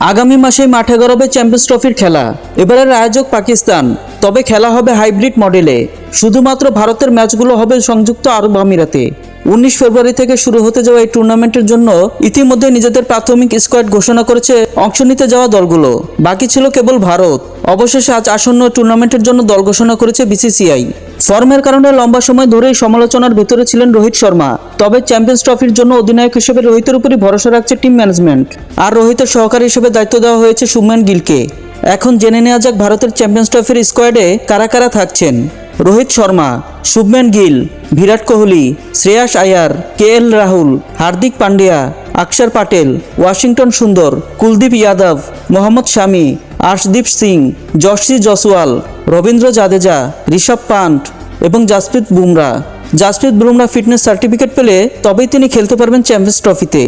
আগামী মাসেই মাঠে গড়াবে চ্যাম্পিয়ন্স ট্রফির খেলা। এবারের আয়োজক পাকিস্তান, তবে খেলা হবে হাইব্রিড মডেলে। শুধুমাত্র ভারতের ম্যাচগুলো হবে সংযুক্ত আরব আমিরাতে। উনিশ ফেব্রুয়ারি থেকে শুরু হতে যাওয়া এই টুর্নামেন্টের জন্য ইতিমধ্যে নিজেদের প্রাথমিক স্কোয়াড ঘোষণা করেছে অংশ নিতে যাওয়া দলগুলো। বাকি ছিল কেবল ভারত। অবশেষে আজ আসন্ন টুর্নামেন্টের জন্য দল ঘোষণা করেছে বিসিসিআই। ফর্মের কারণে লম্বা সময় ধরেই সমালোচনার ভেতরে ছিলেন রোহিত শর্মা। তবে চ্যাম্পিয়ন্স ট্রফির জন্য অধিনায়ক হিসেবে রোহিতের উপরই ভরসা রাখছে টিম ম্যানেজমেন্ট। আর রোহিতের সহকারী হিসেবে দায়িত্ব দেওয়া হয়েছে সুমন গিলকে। এখন জেনে নেওয়া যাক ভারতের চ্যাম্পিয়ন্স ট্রফির স্কোয়াডে কারা কারা থাকছেন। রোহিত শর্মা শুভম্যান গিল, বিরাট কোহলি, শ্রেয়াস আয়ার কে এল রাহুল, হার্দিক পান্ডিয়া অক্ষর পাটেল, ওয়াশিংটন সুন্দর, কুলদীপ যাদব, মোহাম্মদ শামি, আর্শদীপ সিং যশী জসওয়াল, রবীন্দ্র জাদেজা, ঋষভ পান্ট এবং জাসপ্রীত বুমরা। জাসপ্রীত বুমরা ফিটনেস সার্টিফিকেট পেলে তবেই তিনি খেলতে পারবেন চ্যাম্পিয়ন্স ট্রফিতে।